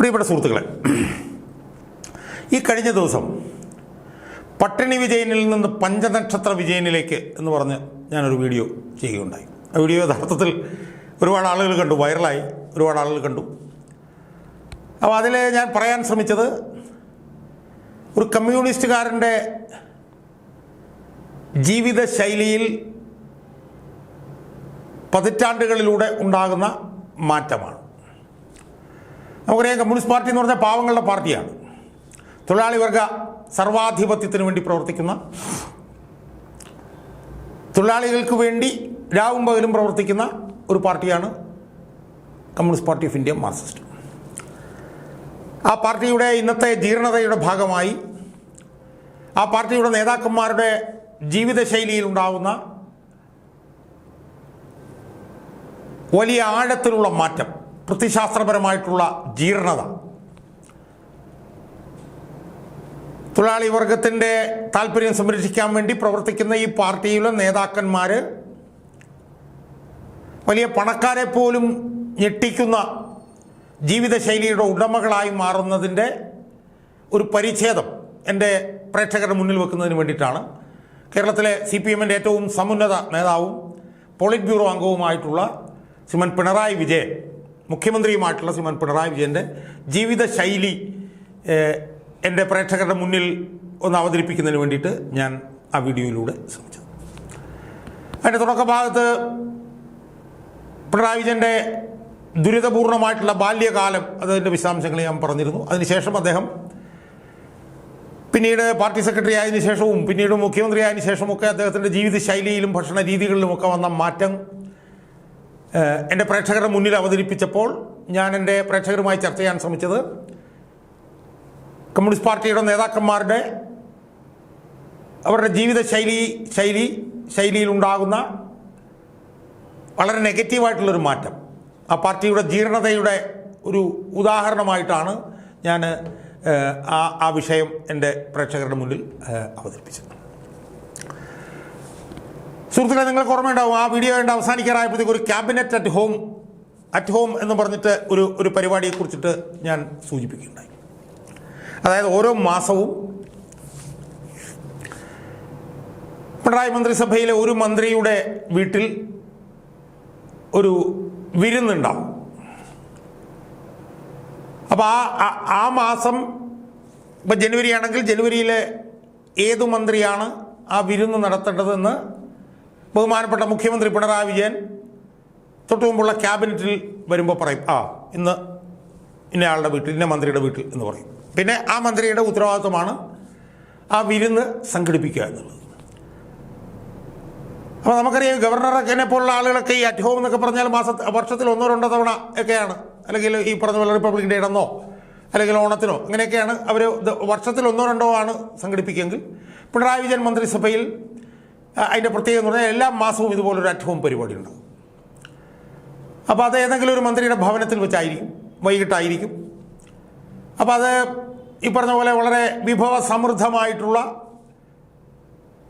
പ്രിയപ്പെട്ട സുഹൃത്തുക്കളെ ഈ കഴിഞ്ഞ ദിവസം പട്ടിണി വിജയനിൽ നിന്ന് പഞ്ചനക്ഷത്ര വിജയനിലേക്ക് എന്ന് പറഞ്ഞ് ഞാനൊരു വീഡിയോ ചെയ്യുകയുണ്ടായി. ആ വീഡിയോ യഥാർത്ഥത്തിൽ ഒരുപാട് ആളുകൾ കണ്ടു വൈറലായി ഒരുപാട് ആളുകൾ കണ്ടു. അപ്പോൾ അതിൽ ഞാൻ പറയാൻ ശ്രമിച്ചത് ഒരു കമ്മ്യൂണിസ്റ്റുകാരന്റെ ജീവിത ശൈലിയിൽ പതിറ്റാണ്ടുകളിലൂടെ ഉണ്ടാകുന്ന മാറ്റമാണ്. നമുക്കറിയാം കമ്മ്യൂണിസ്റ്റ് പാർട്ടി എന്ന് പറഞ്ഞാൽ പാവങ്ങളുടെ പാർട്ടിയാണ്. തൊഴിലാളി വർഗ സർവാധിപത്യത്തിന് വേണ്ടി പ്രവർത്തിക്കുന്ന തൊഴിലാളികൾക്ക് വേണ്ടി രാവും പകലും പ്രവർത്തിക്കുന്ന ഒരു പാർട്ടിയാണ് Communist Party of India Marxist. ആ പാർട്ടിയുടെ ഇന്നത്തെ ജീർണതയുടെ ഭാഗമായി ആ പാർട്ടിയുടെ നേതാക്കന്മാരുടെ ജീവിതശൈലിയിൽ ഉണ്ടാകുന്ന വലിയ ആഴത്തിലുള്ള മാറ്റം പ്രത്യശാസ്ത്രപരമായിട്ടുള്ള ജീർണത. തൊഴിലാളി വർഗത്തിന്റെ താല്പര്യം സംരക്ഷിക്കാൻ വേണ്ടി പ്രവർത്തിക്കുന്ന ഈ പാർട്ടിയിലെ നേതാക്കന്മാർ വലിയ പണക്കാരെ പോലും ഞെട്ടിക്കുന്ന ജീവിതശൈലിയുടെ ഉടമകളായി മാറുന്നതിന്റെ ഒരു പരിച്ഛേദം എന്റെ പ്രേക്ഷകരുടെ മുന്നിൽ വെക്കുന്നതിന് വേണ്ടിയിട്ടാണ്. കേരളത്തിലെ സി പി എമ്മിന്റെ ഏറ്റവും സമുന്നത നേതാവും പോളിറ്റ് ബ്യൂറോ അംഗവുമായിട്ടുള്ള ശ്രീമൻ പിണറായി വിജയൻ മുഖ്യമന്ത്രിയുമായിട്ടുള്ള ശ്രീമൻ പിണറായി വിജയന്റെ ജീവിതശൈലി എന്റെ പ്രേക്ഷകരുടെ മുന്നിൽ ഒന്ന് അവതരിപ്പിക്കുന്നതിന് വേണ്ടിയിട്ട് ഞാൻ ആ വീഡിയോയിലൂടെ ശ്രമിച്ചത് അതിന്റെ തുടക്ക ഭാഗത്ത് പിണറായി വിജയന്റെ ദുരിതപൂർണമായിട്ടുള്ള ബാല്യകാലം അതിന്റെ വിശദാംശങ്ങൾ ഞാൻ പറഞ്ഞിരുന്നു. അതിനുശേഷം അദ്ദേഹം പിന്നീട് പാർട്ടി സെക്രട്ടറി ആയതിനു ശേഷവും പിന്നീട് മുഖ്യമന്ത്രി ആയതിനു ശേഷമൊക്കെ അദ്ദേഹത്തിന്റെ ജീവിതശൈലിയിലും ഭക്ഷണ രീതികളിലുമൊക്കെ വന്ന മാറ്റം എന്റെ പ്രേക്ഷകരുടെ മുന്നിൽ അവതരിപ്പിച്ചപ്പോൾ ഞാൻ എന്റെ പ്രേക്ഷകരുമായി ചർച്ച ചെയ്യാൻ ശ്രമിച്ചത് കമ്മ്യൂണിസ്റ്റ് പാർട്ടിയുടെ നേതാക്കന്മാരുടെ അവരുടെ ജീവിത ശൈലി ശൈലി ശൈലിയിലുണ്ടാകുന്ന വളരെ നെഗറ്റീവായിട്ടുള്ളൊരു മാറ്റം. ആ പാർട്ടിയുടെ ജീർണതയുടെ ഒരു ഉദാഹരണമായിട്ടാണ് ഞാൻ ആ ആ വിഷയം എന്റെ പ്രേക്ഷകരുടെ മുന്നിൽ അവതരിപ്പിച്ചത്. സുഹൃത്തുക്കളെ നിങ്ങൾക്ക് ഓർമ്മയുണ്ടാവും ആ വീഡിയോ ഉണ്ട് അവസാനിക്കാറായപ്പോഴത്തേക്ക് ഒരു cabinet at home at home എന്ന് പറഞ്ഞിട്ട് ഒരു ഒരു പരിപാടിയെക്കുറിച്ചിട്ട് ഞാൻ സൂചിപ്പിക്കുകയുണ്ടായി. അതായത് ഓരോ മാസവും പിണറായി മന്ത്രിസഭയിലെ ഒരു മന്ത്രിയുടെ വീട്ടിൽ ഒരു വിരുന്നുണ്ടാവും. അപ്പോൾ ആ- ആ മാസം ഇപ്പം ജനുവരി ആണെങ്കിൽ ജനുവരിയിലെ ഏതു മന്ത്രിയാണ് ആ വിരുന്ന് നടത്തേണ്ടതെന്ന് ബഹുമാനപ്പെട്ട മുഖ്യമന്ത്രി പിണറായി വിജയൻ തൊട്ടു മുമ്പുള്ള ക്യാബിനറ്റിൽ വരുമ്പോൾ പറയും ആ ഇന്ന് ഇന്നയാളുടെ വീട്ടിൽ ഇന്ന മന്ത്രിയുടെ വീട്ടിൽ എന്ന് പറയും. പിന്നെ ആ മന്ത്രിയുടെ ഉത്തരവാദിത്വമാണ് ആ വിരുന്ന് സംഘടിപ്പിക്കുക എന്നുള്ളത്. അപ്പോൾ നമുക്കറിയാം ഗവർണറൊക്കെ പോലുള്ള ആളുകളൊക്കെ ഈ അറ്റ് ഹോം എന്നൊക്കെ പറഞ്ഞാൽ മാസ വർഷത്തിൽ ഒന്നോ രണ്ടോ തവണ ഒക്കെയാണ്. അല്ലെങ്കിൽ ഈ പറഞ്ഞ പോലെ റിപ്പബ്ലിക് ഡേ എന്നോ അല്ലെങ്കിൽ ഓണത്തിനോ അങ്ങനെയൊക്കെയാണ് അവർ വർഷത്തിൽ ഒന്നോ രണ്ടോ ആണ് സംഘടിപ്പിക്കുമെങ്കിൽ പിണറായി വിജയൻ മന്ത്രിസഭയിൽ അതിന്റെ പ്രത്യേകത എന്ന് പറഞ്ഞാൽ എല്ലാ മാസവും ഇതുപോലൊരു അറ്റ് ഹോം പരിപാടി ഉണ്ടാകും അപ്പോൾ അത് ഏതെങ്കിലും ഒരു മന്ത്രിയുടെ ഭവനത്തിൽ വെച്ചായിരിക്കും വൈകിട്ടായിരിക്കും. അപ്പോൾ അത് ഈ പറഞ്ഞ പോലെ വളരെ വിഭവ സമൃദ്ധമായിട്ടുള്ള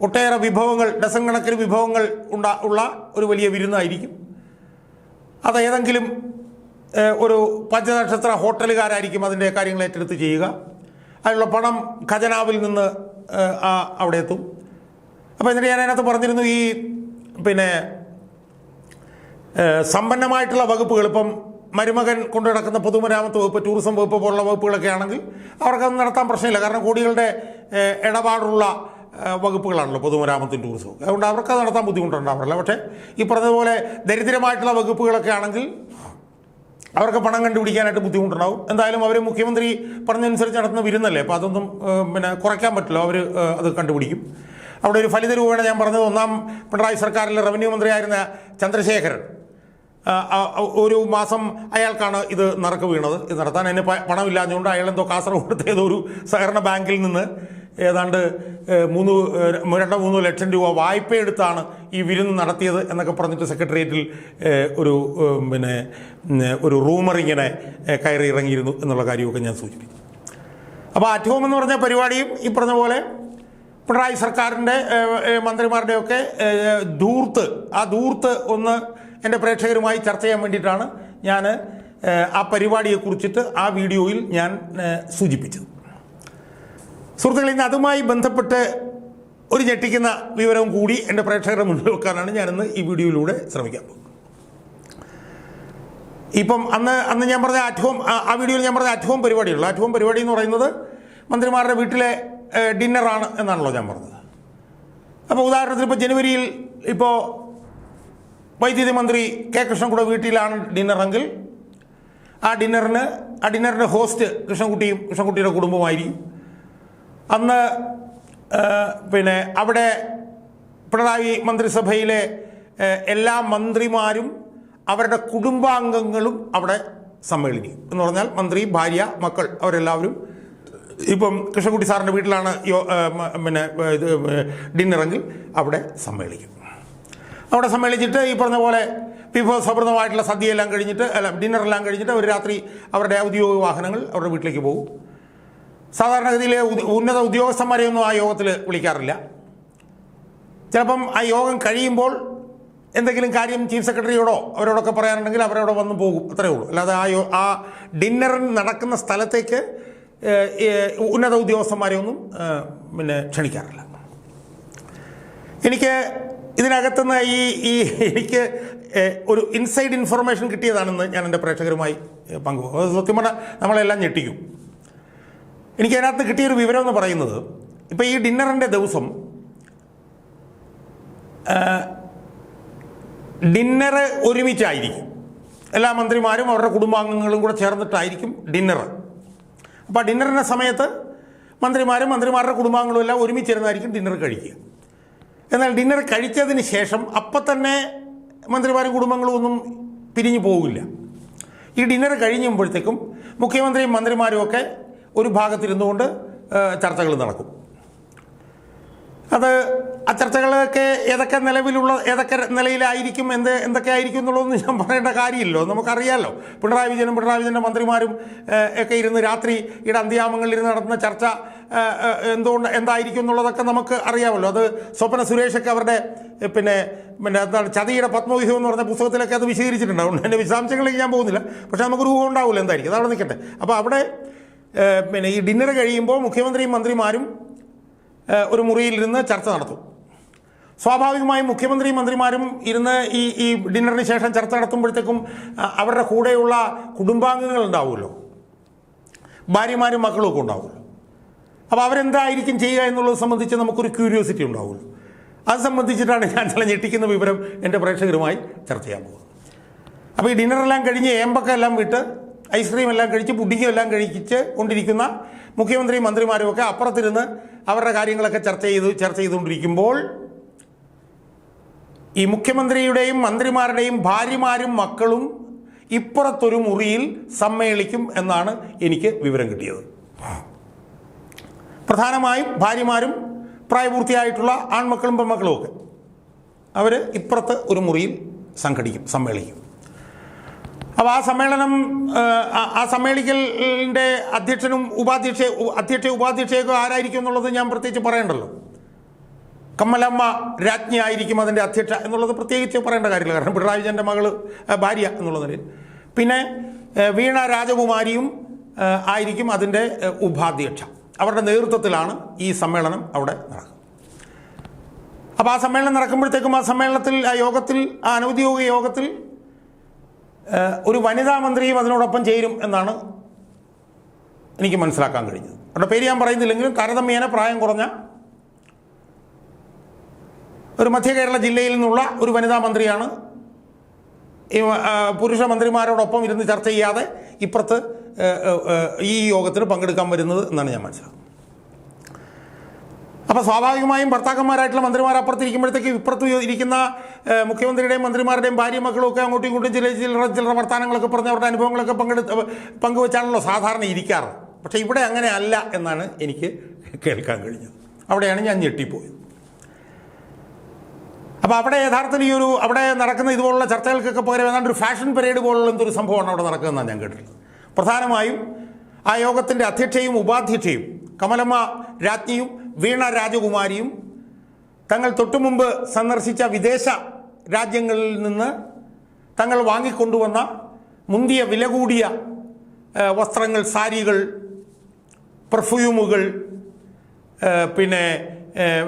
ഒട്ടേറെ വിഭവങ്ങൾ ഡസൻ വിഭവങ്ങൾ ഉണ്ടാ ഉള്ള ഒരു വലിയ വിരുന്നായിരിക്കും. അത് ഏതെങ്കിലും ഒരു പഞ്ചനക്ഷത്ര ഹോട്ടലുകാരായിരിക്കും അതിന്റെ കാര്യങ്ങൾ ഏറ്റെടുത്ത് ചെയ്യുക. അതിനുള്ള പണം ഖജനാവിൽ നിന്ന് അവിടെ എത്തും. അപ്പോൾ എന്നിട്ട് ഞാൻ അതിനകത്ത് പറഞ്ഞിരുന്നു ഈ പിന്നെ സമ്പന്നമായിട്ടുള്ള വകുപ്പുകൾ ഇപ്പം മരുമകൻ കൊണ്ടു നടക്കുന്ന പൊതുമരാമത്ത് വകുപ്പ് ടൂറിസം വകുപ്പ് പോലുള്ള വകുപ്പുകളൊക്കെ ആണെങ്കിൽ അവർക്കത് നടത്താൻ പ്രശ്നമില്ല. കാരണം കോടികളുടെ ഇടപാടുള്ള വകുപ്പുകളാണല്ലോ പൊതുമരാമത്തും ടൂറിസവും. അതുകൊണ്ട് അവർക്ക് അത് നടത്താൻ ബുദ്ധിമുട്ടുണ്ടാവില്ല പക്ഷേ ഈ പറഞ്ഞതുപോലെ ദരിദ്രമായിട്ടുള്ള വകുപ്പുകളൊക്കെ ആണെങ്കിൽ അവർക്ക് പണം കണ്ടുപിടിക്കാനായിട്ട് ബുദ്ധിമുട്ടുണ്ടാവും. എന്തായാലും അവർ മുഖ്യമന്ത്രി പറഞ്ഞനുസരിച്ച് നടത്തുന്ന വിരുന്നല്ലേ? അപ്പോൾ അതൊന്നും പിന്നെ കുറയ്ക്കാൻ പറ്റില്ല. അവർ അത് കണ്ടുപിടിക്കും. അവിടെ ഒരു ഫലിത രൂപേണ ഞാൻ പറഞ്ഞത് ഒന്നാം പിണറായി സർക്കാരിലെ റവന്യൂ മന്ത്രിയായിരുന്ന ചന്ദ്രശേഖരൻ ഒരു മാസം അയാൾക്കാണ് ഇത് നറുക്ക് വീണത്. ഇത് നടത്താൻ പ- പണമില്ലാഞ്ഞുകൊണ്ട് അയാൾ എന്തോ കാസർഗോഡത്തെ ഏതോ ഒരു സഹകരണ ബാങ്കിൽ നിന്ന് ഏതാണ്ട് മൂന്ന് രണ്ടോ മൂന്നോ ലക്ഷം രൂപ വായ്പ എടുത്താണ് ഈ വിരുന്ന് നടത്തിയത് എന്നൊക്കെ പറഞ്ഞിട്ട് സെക്രട്ടേറിയറ്റിൽ ഒരു പിന്നെ ഒരു റൂമർ ഇങ്ങനെ കയറി ഇറങ്ങിയിരുന്നു എന്നുള്ള കാര്യമൊക്കെ ഞാൻ സൂചിപ്പിച്ചു. അപ്പോൾ അറ്റ് ഹോം എന്ന് പറഞ്ഞ പരിപാടിയും ഈ പറഞ്ഞ പോലെ പിണറായി സർക്കാരിന്റെ മന്ത്രിമാരുടെയൊക്കെ ധൂർത്ത് ആ ധൂർത്ത് ഒന്ന് എന്റെ പ്രേക്ഷകരുമായി ചർച്ച ചെയ്യാൻ വേണ്ടിയിട്ടാണ് ഞാൻ ആ പരിപാടിയെക്കുറിച്ചിട്ട് ആ വീഡിയോയിൽ ഞാൻ സൂചിപ്പിച്ചത്. സുഹൃത്തുക്കളെ ഇന്ന് അതുമായി ബന്ധപ്പെട്ട് ഒരു ഞെട്ടിക്കുന്ന വിവരവും കൂടി എന്റെ പ്രേക്ഷകരുടെ മുന്നിൽ വെക്കാനാണ് ഞാനിന്ന് ഈ വീഡിയോയിലൂടെ ശ്രമിക്കാൻ പോകുന്നത്. ഇപ്പം അന്ന് അന്ന് ഞാൻ പറഞ്ഞ അറ്റ്ഹോം ഹോം ആ വീഡിയോയിൽ ഞാൻ പറഞ്ഞ അറ്റ്ഹോം പരിപാടിയുള്ളൂ. അറ്റ്ഹോം പരിപാടി എന്ന് പറയുന്നത് മന്ത്രിമാരുടെ വീട്ടിലെ ഡിന്നറാണ് എന്നാണല്ലോ ഞാൻ പറഞ്ഞത്. അപ്പോൾ ഉദാഹരണത്തിന് ഇപ്പോൾ ജനുവരിയിൽ ഇപ്പോൾ വൈദ്യുതി മന്ത്രി കെ കൃഷ്ണൻകുട വീട്ടിലാണ് ഡിന്നറെങ്കിൽ ആ ഡിന്നറിന് ആ ഡിന്നറിന്റെ ഹോസ്റ്റ് കൃഷ്ണൻകുട്ടിയും കൃഷ്ണൻകുട്ടിയുടെ കുടുംബമായിരിക്കും അന്ന് പിന്നെ അവിടെ പിണറായി മന്ത്രിസഭയിലെ എല്ലാ മന്ത്രിമാരും അവരുടെ കുടുംബാംഗങ്ങളും അവിടെ സമ്മേളിക്കും. എന്ന് പറഞ്ഞാൽ മന്ത്രി ഭാര്യ മക്കൾ അവരെല്ലാവരും ഇപ്പം കൃഷ്ണൻകുട്ടി സാറിന്റെ വീട്ടിലാണ് യോ പിന്നെ ഇത് ഡിന്നറെങ്കിൽ അവിടെ സമ്മേളിക്കും. അവിടെ സമ്മേളിച്ചിട്ട് ഈ പറഞ്ഞ പോലെ വിഭവസമൃദ്ധമായിട്ടുള്ള സദ്യയെല്ലാം കഴിഞ്ഞിട്ട് അല്ല ഡിന്നറെല്ലാം കഴിഞ്ഞിട്ട് ഒരു രാത്രി അവരുടെ ഔദ്യോഗിക വാഹനങ്ങൾ അവരുടെ വീട്ടിലേക്ക് പോകും. സാധാരണഗതിയിൽ ഉന്നത ഉന്നത ഉദ്യോഗസ്ഥന്മാരെയൊന്നും ആ യോഗത്തിൽ വിളിക്കാറില്ല. ചിലപ്പം ആ യോഗം കഴിയുമ്പോൾ എന്തെങ്കിലും കാര്യം ചീഫ് സെക്രട്ടറിയോടോ അവരോടൊക്കെ പറയാനുണ്ടെങ്കിൽ അവരോട് വന്ന് പോകും. അത്രേ ഉള്ളൂ. അല്ലാതെ ആ ആ ഡിന്നറിന് നടക്കുന്ന സ്ഥലത്തേക്ക് ഉന്നത ഉദ്യോഗസ്ഥന്മാരെ ഒന്നും പിന്നെ ക്ഷണിക്കാറില്ല. എനിക്ക് ഇതിനകത്തുനിന്ന് ഈ ഈ എനിക്ക് ഒരു ഇൻസൈഡ് ഇൻഫർമേഷൻ കിട്ടിയതാണെന്ന് ഞാൻ എന്റെ പ്രേക്ഷകരുമായി പങ്കുവെക്കും. അത് സത്യം പറഞ്ഞാൽ നമ്മളെല്ലാം ഞെട്ടിക്കും. എനിക്ക് അതിനകത്ത് കിട്ടിയൊരു വിവരം എന്ന് പറയുന്നത് ഇപ്പോൾ ഈ ഡിന്നറിന്റെ ദിവസം ഡിന്നർ ഒരുമിച്ചായിരിക്കും. എല്ലാ മന്ത്രിമാരും അവരുടെ കുടുംബാംഗങ്ങളും കൂടെ ചേർന്നിട്ടായിരിക്കും ഡിന്നർ അപ്പോൾ ഡിന്നറിന്റെ സമയത്ത് മന്ത്രിമാരും മന്ത്രിമാരുടെ കുടുംബാംഗങ്ങളും എല്ലാം ഒരുമിച്ചിരുന്നായിരിക്കും ഡിന്നർ കഴിക്കുക. എന്നാൽ ഡിന്നർ കഴിച്ചതിന് ശേഷം അപ്പം തന്നെ മന്ത്രിമാരും കുടുംബങ്ങളും ഒന്നും പിരിഞ്ഞു പോകില്ല. ഈ ഡിന്നർ കഴിഞ്ഞുമ്പോഴത്തേക്കും മുഖ്യമന്ത്രിയും മന്ത്രിമാരും ഒക്കെ ഒരു ഭാഗത്തിരുന്നുകൊണ്ട് ചർച്ചകൾ നടക്കും. അത് ആ ചർച്ചകളൊക്കെ ഏതൊക്കെ നിലവിലുള്ള ഏതൊക്കെ നിലയിലായിരിക്കും എന്ത് എന്തൊക്കെ ആയിരിക്കും എന്നുള്ളതൊന്നും ഞാൻ പറയേണ്ട കാര്യമില്ലല്ലോ. നമുക്കറിയാമല്ലോ പിണറായി വിജയനും പിണറായി വിജയന്റെ മന്ത്രിമാരും ഒക്കെ ഇരുന്ന് രാത്രി ഇവിടെ അന്ത്യാമങ്ങളിൽ ഇരുന്ന് നടത്തുന്ന ചർച്ച എന്തുകൊണ്ട് എന്തായിരിക്കും എന്നുള്ളതൊക്കെ നമുക്ക് അറിയാമല്ലോ. അത് സ്വപ്ന സുരേഷൊക്കെ അവരുടെ പിന്നെ പിന്നെ എന്താണ് ചതിയുടെ പത്മവ്യൂഹം എന്ന് പറഞ്ഞ പുസ്തകത്തിലൊക്കെ അത് വിശദീകരിച്ചിട്ടുണ്ട്. അതുകൊണ്ട് എന്റെ വിശദാംശങ്ങളിലേക്ക് ഞാൻ പോകുന്നില്ല. പക്ഷേ നമുക്ക് രൂപം ഉണ്ടാവില്ല എന്തായിരിക്കും. അതവിടെ നിൽക്കട്ടെ. അപ്പോൾ അവിടെ പിന്നെ ഈ ഡിന്നർ കഴിയുമ്പോൾ മുഖ്യമന്ത്രിയും മന്ത്രിമാരും ഒരു മുറിയിലിരുന്ന് ചർച്ച നടത്തും. സ്വാഭാവികമായും മുഖ്യമന്ത്രി മന്ത്രിമാരും ഇരുന്ന് ഈ ഈ ഡിന്നറിന് ശേഷം ചർച്ച നടത്തുമ്പോഴത്തേക്കും അവരുടെ കൂടെയുള്ള കുടുംബാംഗങ്ങൾ ഉണ്ടാവുമല്ലോ. ഭാര്യമാരും മക്കളും ഒക്കെ ഉണ്ടാവുമല്ലോ. അപ്പോൾ അവരെന്തായിരിക്കും ചെയ്യുക എന്നുള്ളത് സംബന്ധിച്ച് നമുക്കൊരു ക്യൂരിയോസിറ്റി ഉണ്ടാവുമല്ലോ. അത് സംബന്ധിച്ചിട്ടാണ് ഞാൻ ചില ഞെട്ടിക്കുന്ന വിവരം എന്റെ പ്രേക്ഷകരുമായി ചർച്ച ചെയ്യാൻ പോകുന്നത്. അപ്പോൾ ഈ ഡിന്നറെല്ലാം കഴിഞ്ഞ് ഏമ്പൊക്കെ എല്ലാം വിട്ട് ഐസ്ക്രീം എല്ലാം കഴിച്ച് പുഡിങ്ങും എല്ലാം കഴിച്ച് കൊണ്ടിരിക്കുന്ന മുഖ്യമന്ത്രിയും മന്ത്രിമാരും ഒക്കെ അപ്പുറത്തിരുന്ന് അവരുടെ കാര്യങ്ങളൊക്കെ ചർച്ച ചെയ്ത് ചർച്ച ചെയ്തുകൊണ്ടിരിക്കുമ്പോൾ ഈ മുഖ്യമന്ത്രിയുടെയും മന്ത്രിമാരുടെയും ഭാര്യമാരും മക്കളും ഇപ്പുറത്തൊരു മുറിയിൽ സമ്മേളിക്കും എന്നാണ് എനിക്ക് വിവരം കിട്ടിയത്. പ്രധാനമായും ഭാര്യമാരും പ്രായപൂർത്തിയായിട്ടുള്ള ആൺമക്കളും പെൺമക്കളും ഒക്കെ അവർ ഇപ്പുറത്ത് ഒരു മുറിയിൽ സംഘടിക്കും സമ്മേളിക്കും. അപ്പോൾ ആ സമ്മേളനം ആ, സമ്മേളിക്കലിന്റെ അധ്യക്ഷനും ഉപാധ്യക്ഷ അധ്യക്ഷ ഉപാധ്യക്ഷയൊക്കെ ആരായിരിക്കും എന്നുള്ളത് ഞാൻ പ്രത്യേകിച്ച് പറയേണ്ടല്ലോ. കമ്മലമ്മ രാജ്ഞി ആയിരിക്കും അതിന്റെ അധ്യക്ഷ എന്നുള്ളത് പ്രത്യേകിച്ച് പറയേണ്ട കാര്യമില്ല. കാരണം പിണറായി വിജയന്റെ മകൾ ഭാര്യ എന്നുള്ള നിലയിൽ. പിന്നെ വീണ രാജകുമാരിയും ആയിരിക്കും അതിന്റെ ഉപാധ്യക്ഷ. അവരുടെ നേതൃത്വത്തിലാണ് ഈ സമ്മേളനം അവിടെ നടക്കുന്നത്. അപ്പോൾ ആ സമ്മേളനം നടക്കുമ്പോഴത്തേക്കും ആ സമ്മേളനത്തിൽ ആ യോഗത്തിൽ ആ അനൗദ്യോഗിക യോഗത്തിൽ ഒരു വനിതാ മന്ത്രിയും അതിനോടൊപ്പം ചേരും എന്നാണ് എനിക്ക് മനസ്സിലാക്കാൻ കഴിഞ്ഞത്. അവരുടെ പേര് ഞാൻ പറയുന്നില്ലെങ്കിലും താരതമ്യേന പ്രായം കുറഞ്ഞ ഒരു മധ്യ കേരള ജില്ലയിൽ നിന്നുള്ള ഒരു വനിതാ മന്ത്രിയാണ്. ഈ പുരുഷ മന്ത്രിമാരോടൊപ്പം ഇരുന്ന് ചർച്ച ചെയ്യാതെ ഇപ്പുറത്ത് ഈ യോഗത്തിന് പങ്കെടുക്കാൻ വരുന്നത് എന്നാണ് ഞാൻ മനസ്സിലാക്കുന്നത്. അപ്പോൾ സ്വാഭാവികമായും ഭർത്താക്കന്മാരായിട്ടുള്ള മന്ത്രിമാർ അപ്പുറത്തിരിക്കുമ്പോഴത്തേക്ക് ഇപ്പുറത്ത് ഇരിക്കുന്ന മുഖ്യമന്ത്രിയുടെയും മന്ത്രിമാരുടെയും ഭാര്യ മക്കളും ഒക്കെ അങ്ങോട്ടും ഇങ്ങോട്ടും ചില ചില്ലറ ചില്ലറ വർത്തമാനങ്ങളൊക്കെ പറഞ്ഞ് അവരുടെ അനുഭവങ്ങളൊക്കെ പങ്കെടുത്ത് പങ്കുവെച്ചാണല്ലോ സാധാരണ ഇരിക്കാറ്. പക്ഷേ ഇവിടെ അങ്ങനെ അല്ല എന്നാണ് എനിക്ക് കേൾക്കാൻ കഴിഞ്ഞത്. അവിടെയാണ് ഞാൻ ഞെട്ടിപ്പോയത്. അപ്പോൾ അവിടെ യഥാർത്ഥത്തിൽ ഈ ഒരു അവിടെ നടക്കുന്ന ഇതുപോലുള്ള ചർച്ചകൾക്കൊക്കെ പകരം ഏതാണ്ട് ഒരു ഫാഷൻ പരേഡ് പോലുള്ള എന്തൊരു സംഭവമാണ് അവിടെ നടക്കുന്നതെന്നാണ് ഞാൻ കേട്ടിട്ടുള്ളത്. പ്രധാനമായും ആ യോഗത്തിന്റെ അധ്യക്ഷയും ഉപാധ്യക്ഷയും കമലമ്മ രാജ്ഞിയും വീണ രാജകുമാരിയും തങ്ങൾ തൊട്ടുമുമ്പ് സന്ദർശിച്ച വിദേശ രാജ്യങ്ങളിൽ നിന്ന് തങ്ങൾ വാങ്ങിക്കൊണ്ടുവന്ന മുന്തിയ വില കൂടിയ വസ്ത്രങ്ങൾ സാരികൾ പെർഫ്യൂമുകൾ പിന്നെ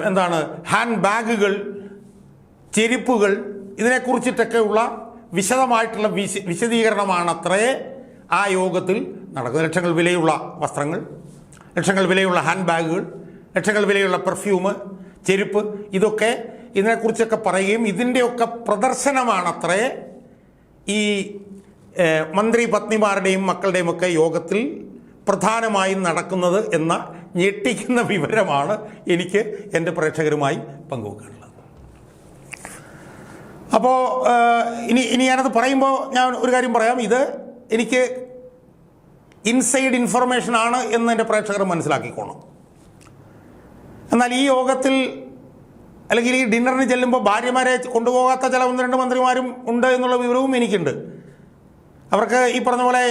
എന്താണ് ഹാൻഡ് ബാഗുകൾ ചെരുപ്പുകൾ ഇതിനെക്കുറിച്ചിട്ടൊക്കെയുള്ള വിശദമായിട്ടുള്ള വിശ വിശദീകരണമാണത്രേ ആ യോഗത്തിൽ നടക്കുന്നത് ലക്ഷങ്ങൾ വിലയുള്ള വസ്ത്രങ്ങൾ ലക്ഷങ്ങൾ വിലയുള്ള ഹാൻഡ് ബാഗുകൾ ലക്ഷങ്ങൾ വിലയുള്ള പെർഫ്യൂം ചെരുപ്പ് ഇതൊക്കെ ഇതിനെക്കുറിച്ചൊക്കെ പറയുകയും ഇതിന്റെയൊക്കെ പ്രദർശനമാണത്രേ ഈ മന്ത്രി പത്നിമാരുടെയും മക്കളുടെയും ഒക്കെ യോഗത്തിൽ പ്രധാനമായും നടക്കുന്നത് എന്ന ഞെട്ടിക്കുന്ന വിവരമാണ് എനിക്ക് എന്റെ പ്രേക്ഷകരുമായി പങ്കുവെക്കാനുള്ളത്. അപ്പോൾ ഇനി ഇനി ഞാനത് പറയുമ്പോൾ ഞാൻ ഒരു കാര്യം പറയാം. ഇത് എനിക്ക് ഇൻസൈഡ് ഇൻഫർമേഷൻ ആണ് എന്ന് എന്റെ പ്രേക്ഷകർ മനസ്സിലാക്കിക്കോണം. എന്നാൽ ഈ യോഗത്തിൽ അല്ലെങ്കിൽ ഈ ഡിന്നറിന് ചെല്ലുമ്പോൾ ഭാര്യമാരെ കൊണ്ടുപോകാത്ത ചില ഒന്ന് രണ്ട് മന്ത്രിമാരും ഉണ്ട് എന്നുള്ള വിവരവും എനിക്കുണ്ട്. അവർക്ക് ഈ പറഞ്ഞ പോലെ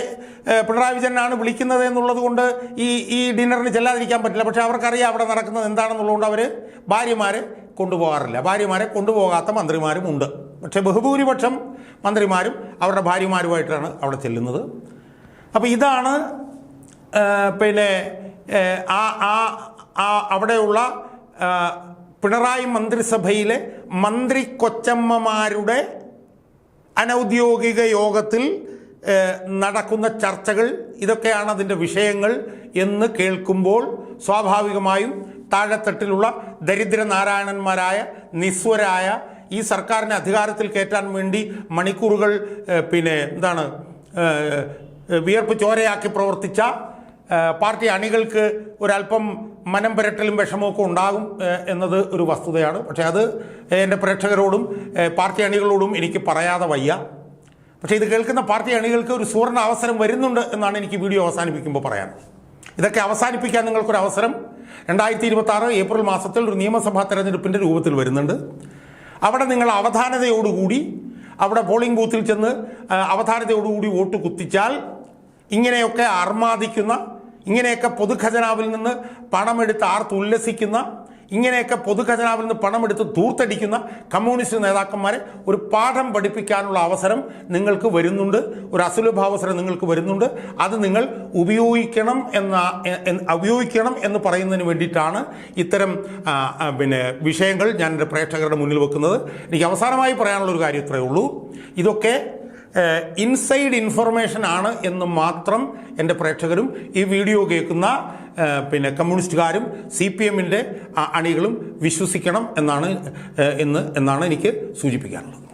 പിണറായി വിജയനാണ് വിളിക്കുന്നത് എന്നുള്ളത് കൊണ്ട് ഈ ഈ ഡിന്നറിന് ചെല്ലാതിരിക്കാൻ പറ്റില്ല. പക്ഷേ അവർക്കറിയാം അവിടെ നടക്കുന്നത് എന്താണെന്നുള്ളതുകൊണ്ട് അവർ ഭാര്യമാരെ കൊണ്ടുപോകാറില്ല. ഭാര്യമാരെ കൊണ്ടുപോകാത്ത മന്ത്രിമാരും ഉണ്ട്. പക്ഷേ ബഹുഭൂരിപക്ഷം മന്ത്രിമാരും അവരുടെ ഭാര്യമാരുമായിട്ടാണ് അവിടെ ചെല്ലുന്നത്. അപ്പോൾ ഇതാണ് പിന്നെ ആ ആ അവിടെയുള്ള പിണറായി മന്ത്രിസഭയിലെ മന്ത്രി കൊച്ചമ്മമാരുടെ അനൗദ്യോഗിക യോഗത്തിൽ നടക്കുന്ന ചർച്ചകൾ ഇതൊക്കെയാണ് അതിന്റെ വിഷയങ്ങൾ എന്ന് കേൾക്കുമ്പോൾ സ്വാഭാവികമായും താഴെത്തട്ടിലുള്ള ദരിദ്ര നാരായണന്മാരായ നിസ്വരായ ഈ സർക്കാരിനെ അധികാരത്തിൽ കയറ്റാൻ വേണ്ടി മണിക്കൂറുകൾ പിന്നെ എന്താണ് വിയർപ്പ് ചോരയാക്കി പ്രവർത്തിച്ച പാർട്ടി അണികൾക്ക് ഒരല്പം മനം പുരട്ടലും വിഷമമൊക്കെ ഉണ്ടാകും എന്നത് ഒരു വസ്തുതയാണ്. പക്ഷേ അത് എന്റെ പ്രേക്ഷകരോടും പാർട്ടി അണികളോടും എനിക്ക് പറയാതെ വയ്യ. പക്ഷേ ഇത് കേൾക്കുന്ന പാർട്ടി അണികൾക്ക് ഒരു സുവർണ അവസരം വരുന്നുണ്ട് എന്നാണ് എനിക്ക് വീഡിയോ അവസാനിപ്പിക്കുമ്പോൾ പറയാൻ. ഇതൊക്കെ അവസാനിപ്പിക്കാൻ നിങ്ങൾക്കൊരു അവസരം. രണ്ടായിരത്തി ഇരുപത്തി ആറ് ഏപ്രിൽ മാസത്തിൽ ഒരു നിയമസഭാ തെരഞ്ഞെടുപ്പിന്റെ രൂപത്തിൽ വരുന്നുണ്ട്. അവിടെ നിങ്ങൾ അവധാനതയോടുകൂടി അവിടെ പോളിംഗ് ബൂത്തിൽ ചെന്ന് അവധാനതയോടുകൂടി വോട്ട് കുത്തിച്ചാൽ ഇങ്ങനെയൊക്കെ അർമാദിക്കുന്ന ഇങ്ങനെയൊക്കെ പൊതുഖജനാവിൽ നിന്ന് പണമെടുത്ത് ആർത്ത് ഉല്ലസിക്കുന്ന ഇങ്ങനെയൊക്കെ പൊതുഖജനാവിൽ നിന്ന് പണമെടുത്ത് ദൂർത്തടിക്കുന്ന കമ്മ്യൂണിസ്റ്റ് നേതാക്കന്മാരെ ഒരു പാഠം പഠിപ്പിക്കാനുള്ള അവസരം നിങ്ങൾക്ക് വരുന്നുണ്ട്. ഒരു അസുലഭാവസരം നിങ്ങൾക്ക് വരുന്നുണ്ട്. അത് നിങ്ങൾ ഉപയോഗിക്കണം എന്ന ഉപയോഗിക്കണം എന്ന് പറയുന്നതിന് വേണ്ടിയിട്ടാണ് ഇത്തരം പിന്നെ വിഷയങ്ങൾ ഞാൻ എന്റെ പ്രേക്ഷകരുടെ മുന്നിൽ വെക്കുന്നത്. എനിക്ക് അവസാനമായി പറയാനുള്ള ഒരു കാര്യം ഇത്രയേ ഉള്ളൂ. ഇതൊക്കെ ഇൻസൈഡ് ഇൻഫർമേഷൻ ആണ് എന്ന് മാത്രം എന്റെ പ്രേക്ഷകരും ഈ വീഡിയോ കേൾക്കുന്ന പിന്നെ കമ്മ്യൂണിസ്റ്റുകാരും സി പി എമ്മിന്റെ അണികളും വിശ്വസിക്കണം എന്നാണ് എന്ന് എന്നാണ് എനിക്ക് സൂചിപ്പിക്കാനുള്ളത്.